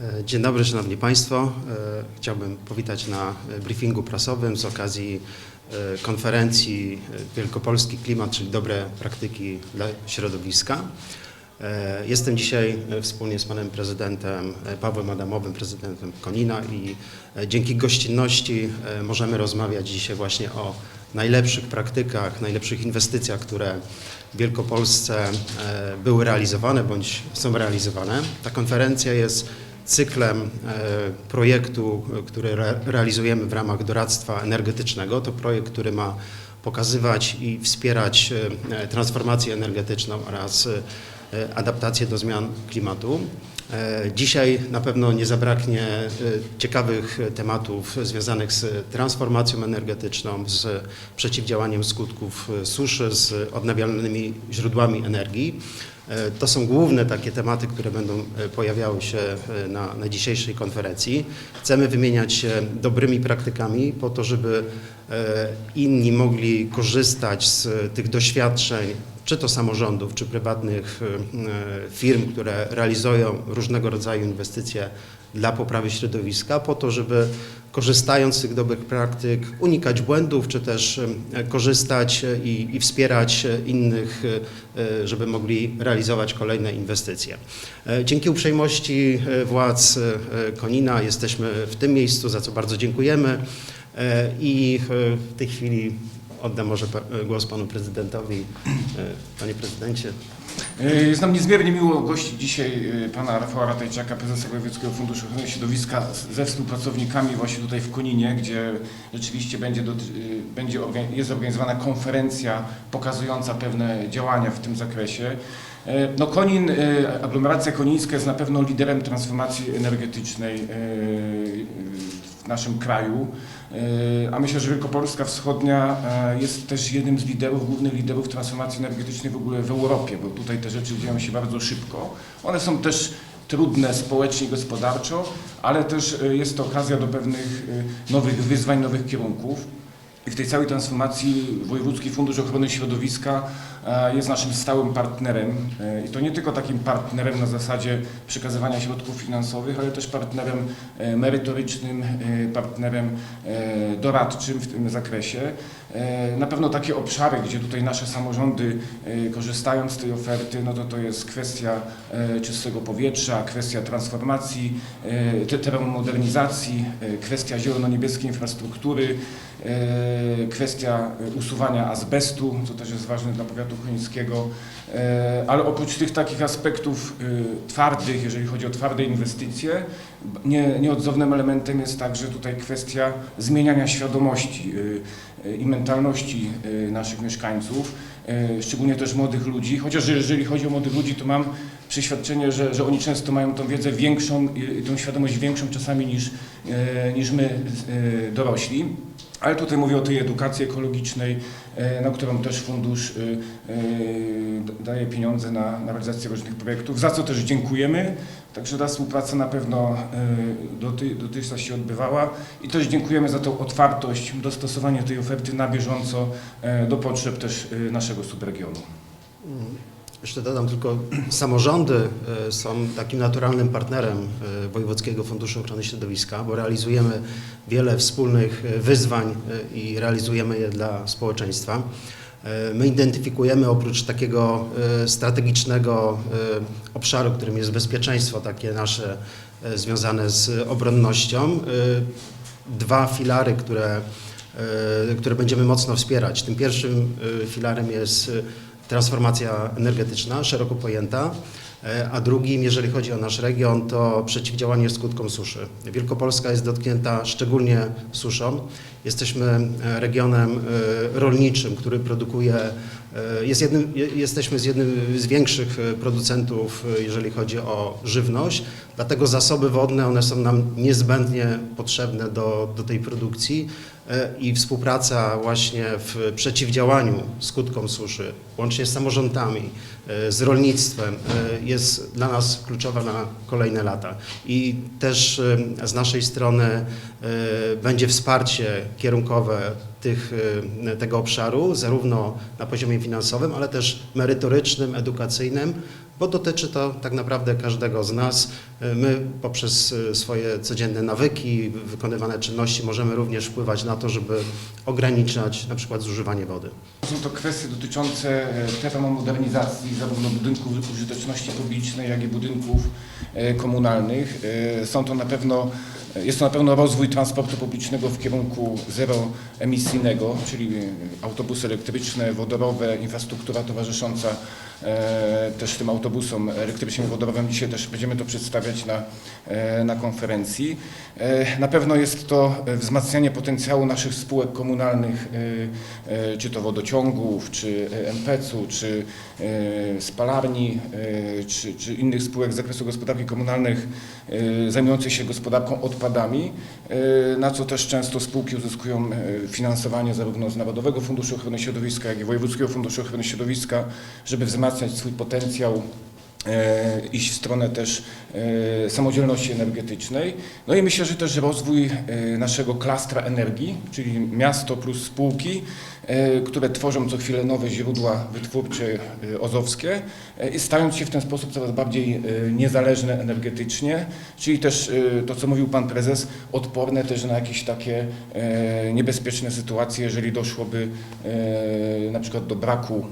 E, Dzień dobry, Szanowni Państwo. E, Chciałbym powitać na briefingu prasowym z okazji e, konferencji Wielkopolski Klimat, czyli dobre praktyki dla środowiska. Jestem dzisiaj wspólnie z panem prezydentem Pawłem Adamowym, prezydentem Konina i dzięki gościnności możemy rozmawiać dzisiaj właśnie o najlepszych praktykach, najlepszych inwestycjach, które w Wielkopolsce były realizowane bądź są realizowane. Ta konferencja jest cyklem e, projektu, który re- realizujemy w ramach doradztwa energetycznego. To projekt, który ma pokazywać i wspierać e, transformację energetyczną oraz e, adaptację do zmian klimatu. Dzisiaj na pewno nie zabraknie ciekawych tematów związanych z transformacją energetyczną, z przeciwdziałaniem skutków suszy, z odnawialnymi źródłami energii. E, To są główne takie tematy, które będą e, pojawiały się e, na, na dzisiejszej konferencji. Chcemy wymieniać się dobrymi praktykami po to, żeby inni mogli korzystać z tych doświadczeń, czy to samorządów, czy prywatnych e, firm, które realizują różnego rodzaju inwestycje dla poprawy środowiska, po to, żeby korzystając z tych dobrych praktyk unikać błędów, czy też e, korzystać e, i, i wspierać innych, żeby mogli realizować kolejne inwestycje. Dzięki uprzejmości władz Konina jesteśmy w tym miejscu, za co bardzo dziękujemy i w tej chwili oddam może głos panu prezydentowi. E, Panie prezydencie. E, Jest nam niezmiernie miło gościć dzisiaj e, pana Rafała Ratajczaka, prezesa Wojewódzkiego Funduszu Ochrony Środowiska ze współpracownikami właśnie tutaj w Koninie, gdzie rzeczywiście będzie, do, będzie jest organizowana konferencja pokazująca pewne działania w tym zakresie. No Konin, aglomeracja konińska jest na pewno liderem transformacji energetycznej w naszym kraju. E, A myślę, że Wielkopolska Wschodnia e, jest też jednym z liderów, głównych liderów transformacji energetycznej w ogóle w Europie, bo tutaj te rzeczy dzieją się bardzo szybko. One są też trudne społecznie i gospodarczo, ale też e, jest to okazja do pewnych nowych wyzwań, nowych kierunków. I w tej całej transformacji Wojewódzki Fundusz Ochrony Środowiska e, jest naszym stałym partnerem. E, I to nie tylko takim partnerem na zasadzie przekazywania środków finansowych, ale też partnerem e, merytorycznym, partnerem doradczym w tym zakresie. Na pewno takie obszary, gdzie tutaj nasze samorządy korzystają z tej oferty, no to to jest kwestia czystego powietrza, kwestia transformacji, te- termomodernizacji, kwestia zielono-niebieskiej infrastruktury, kwestia e, usuwania azbestu, co też jest ważne dla powiatu konińskiego, E, ale oprócz tych takich aspektów e, twardych, jeżeli chodzi o twarde inwestycje, nie, nieodzownym elementem jest także tutaj kwestia zmieniania świadomości i mentalności naszych mieszkańców, szczególnie też młodych ludzi, chociaż jeżeli chodzi o młodych ludzi, to mam przeświadczenie, że, że oni często mają tą wiedzę większą, tą świadomość większą czasami niż, niż my dorośli. Ale tutaj mówię o tej edukacji ekologicznej, e, na którą też fundusz e, e, daje pieniądze na, na realizację różnych projektów, za co też dziękujemy. Także ta współpraca na pewno doty, dotychczas się odbywała i też dziękujemy za tą otwartość, dostosowanie tej oferty na bieżąco do potrzeb też naszego subregionu. Jeszcze dodam tylko, samorządy e, są takim naturalnym partnerem e, Wojewódzkiego Funduszu Ochrony Środowiska, bo realizujemy wiele wspólnych e, wyzwań i realizujemy je dla społeczeństwa. My identyfikujemy oprócz takiego strategicznego obszaru, którym jest bezpieczeństwo takie nasze związane z obronnością, dwa filary, które, które będziemy mocno wspierać. Tym pierwszym filarem jest transformacja energetyczna, szeroko pojęta, e, a drugim, jeżeli chodzi o nasz region, to przeciwdziałanie skutkom suszy. Wielkopolska jest dotknięta szczególnie suszą. Jesteśmy e, regionem e, rolniczym, który produkuje, jest jednym, je- jesteśmy z jednym z większych e, producentów, e, jeżeli chodzi o żywność, dlatego zasoby wodne, one są nam niezbędnie potrzebne do, do tej produkcji e, i współpraca właśnie w przeciwdziałaniu skutkom suszy, łącznie z samorządami, e, z rolnictwem, e, jest dla nas kluczowa na kolejne lata. I też e, z naszej strony e, będzie wsparcie kierunkowe tych, e, tego obszaru, zarówno na poziomie finansowym, ale też merytorycznym, edukacyjnym, bo dotyczy to tak naprawdę każdego z nas. E, My poprzez e, swoje codzienne nawyki, wykonywane czynności możemy również wpływać na to, żeby ograniczać na przykład zużywanie wody. Są to kwestie dotyczące termomodernizacji zarówno budynków użyteczności publicznej, jak i budynków komunalnych. Są to na pewno, jest to na pewno rozwój transportu publicznego w kierunku zeroemisyjnego, czyli autobusy elektryczne, wodorowe, infrastruktura towarzysząca e, też tym autobusom elektrycznym, wodorowym. Dzisiaj też będziemy to przedstawiać na, e, na konferencji. E, Na pewno jest to wzmacnianie potencjału naszych spółek komunalnych, czy to wodociągów, czy MPC-u, czy spalarni, czy, czy innych spółek z zakresu gospodarki komunalnych zajmujących się gospodarką e, na co też często spółki uzyskują e, finansowanie zarówno z Narodowego Funduszu Ochrony Środowiska, jak i Wojewódzkiego Funduszu Ochrony Środowiska, żeby wzmacniać swój potencjał iść w stronę też e, samodzielności energetycznej. No i myślę, że też rozwój e, naszego klastra energii, czyli miasto plus spółki, e, które tworzą co chwilę nowe źródła wytwórcze e, ozowskie e, i stając się w ten sposób coraz bardziej e, niezależne energetycznie, czyli też e, to, co mówił Pan Prezes, odporne też na jakieś takie e, niebezpieczne sytuacje, jeżeli doszłoby e, na przykład do braku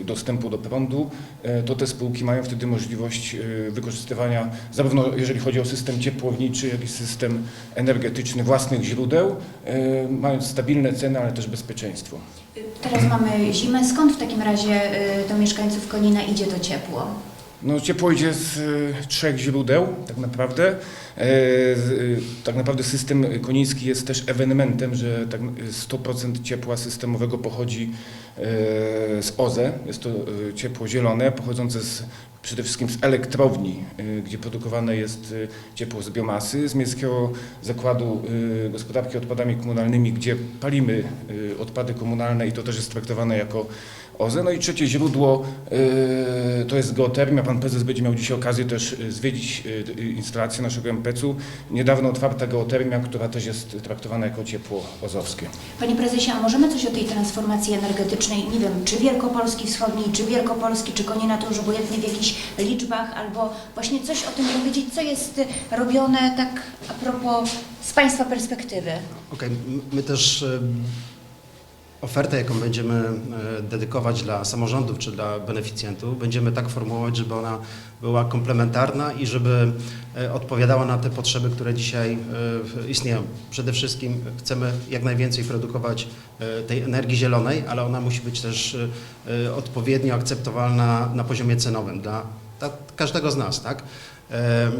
e, dostępu do prądu, e, to te spółki mają wtedy możliwość e, wykorzystywania zarówno jeżeli chodzi o system ciepłowniczy, jak i system energetyczny własnych źródeł, e, mając stabilne ceny, ale też bezpieczeństwo. Teraz mamy zimę. Skąd w takim razie y, do mieszkańców Konina idzie to ciepło? No, ciepło idzie z e, trzech źródeł, tak naprawdę. E, e, tak naprawdę system koniński jest też ewenementem, że tak, 100% ciepła systemowego pochodzi e, z OZE. Jest to e, ciepło zielone, pochodzące z, przede wszystkim z elektrowni, e, gdzie produkowane jest e, ciepło z biomasy, z Miejskiego Zakładu e, Gospodarki Odpadami Komunalnymi, gdzie palimy odpady komunalne i to też jest traktowane jako OZE. No i trzecie źródło y, to jest geotermia. Pan prezes będzie miał dzisiaj okazję też y, zwiedzić y, instalację naszego MPC-u. Niedawno otwarta geotermia, która też jest traktowana jako ciepło ozowskie. Panie prezesie, a możemy coś o tej transformacji energetycznej, nie wiem, czy Wielkopolski Wschodniej, czy Wielkopolski, czy Konina, to już obojętnie w jakichś liczbach, albo właśnie coś o tym powiedzieć, co jest robione tak a propos z Państwa perspektywy? Okej, m- my też ofertę, jaką będziemy e, dedykować dla samorządów czy dla beneficjentów, będziemy tak formułować, żeby ona była komplementarna i żeby e, odpowiadała na te potrzeby, które dzisiaj e, istnieją. Przede wszystkim chcemy jak najwięcej produkować tej energii zielonej, ale ona musi być też odpowiednio akceptowalna na poziomie cenowym dla, dla każdego z nas, tak? E,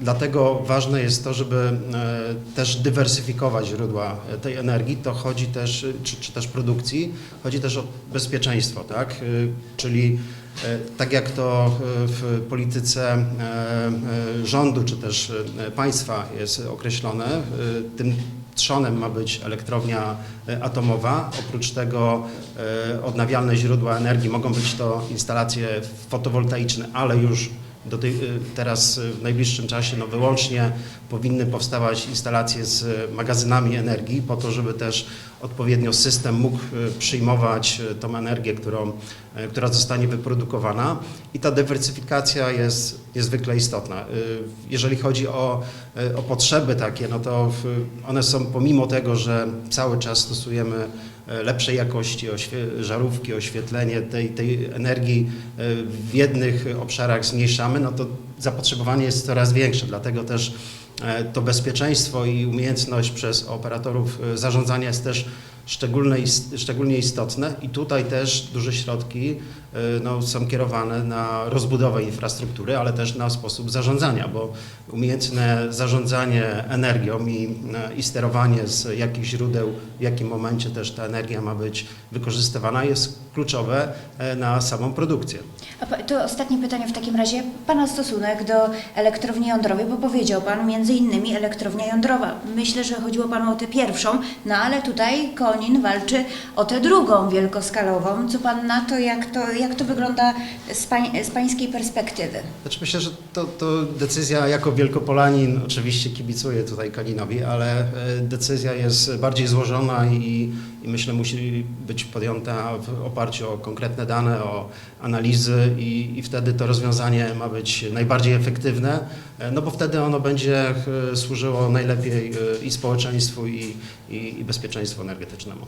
Dlatego ważne jest to, żeby e, też dywersyfikować źródła tej energii. To chodzi też, czy, czy też produkcji, chodzi też o bezpieczeństwo, tak? E, Czyli tak jak to w polityce rządu, czy też państwa jest określone, tym trzonem ma być elektrownia e, atomowa. Oprócz tego e, odnawialne źródła energii mogą być to instalacje fotowoltaiczne, ale już do tej, y, teraz y, w najbliższym czasie no wyłącznie powinny powstawać instalacje z y, magazynami energii po to, żeby też odpowiednio system mógł przyjmować tą energię, którą, która zostanie wyprodukowana i ta dywersyfikacja jest niezwykle istotna. Jeżeli chodzi o, o potrzeby takie, no to one są pomimo tego, że cały czas stosujemy lepszej jakości oświe- żarówki, oświetlenie tej, tej energii e, w jednych obszarach zmniejszamy, no to zapotrzebowanie jest coraz większe, dlatego też e, to bezpieczeństwo i umiejętność przez operatorów e, zarządzania jest też szczególnie istotne. I tutaj też duże środki e, no, są kierowane na rozbudowę infrastruktury, ale też na sposób zarządzania, bo umiejętne zarządzanie energią i, e, i sterowanie z jakich źródeł, w jakim momencie też ta energia ma być wykorzystywana jest kluczowe e, na samą produkcję. A to ostatnie pytanie w takim razie. Pana stosunek do elektrowni jądrowej, bo powiedział Pan między innymi elektrownia jądrowa. Myślę, że chodziło Panu o tę pierwszą, no ale tutaj Konin walczy o tę drugą wielkoskalową. Co Pan na to, jak to, jak to wygląda z, pań, z Pańskiej perspektywy? Znaczy myślę, że to, to decyzja jako Wielkopolanin, oczywiście kibicuję tutaj Koninowi, ale e, decyzja jest bardziej złożona i, i myślę musi być podjęta w oparciu o konkretne dane, o analizy i, i wtedy to rozwiązanie ma być najbardziej efektywne, e, no bo wtedy ono będzie e, służyło najlepiej e, i społeczeństwu i, i, i bezpieczeństwu energetycznemu.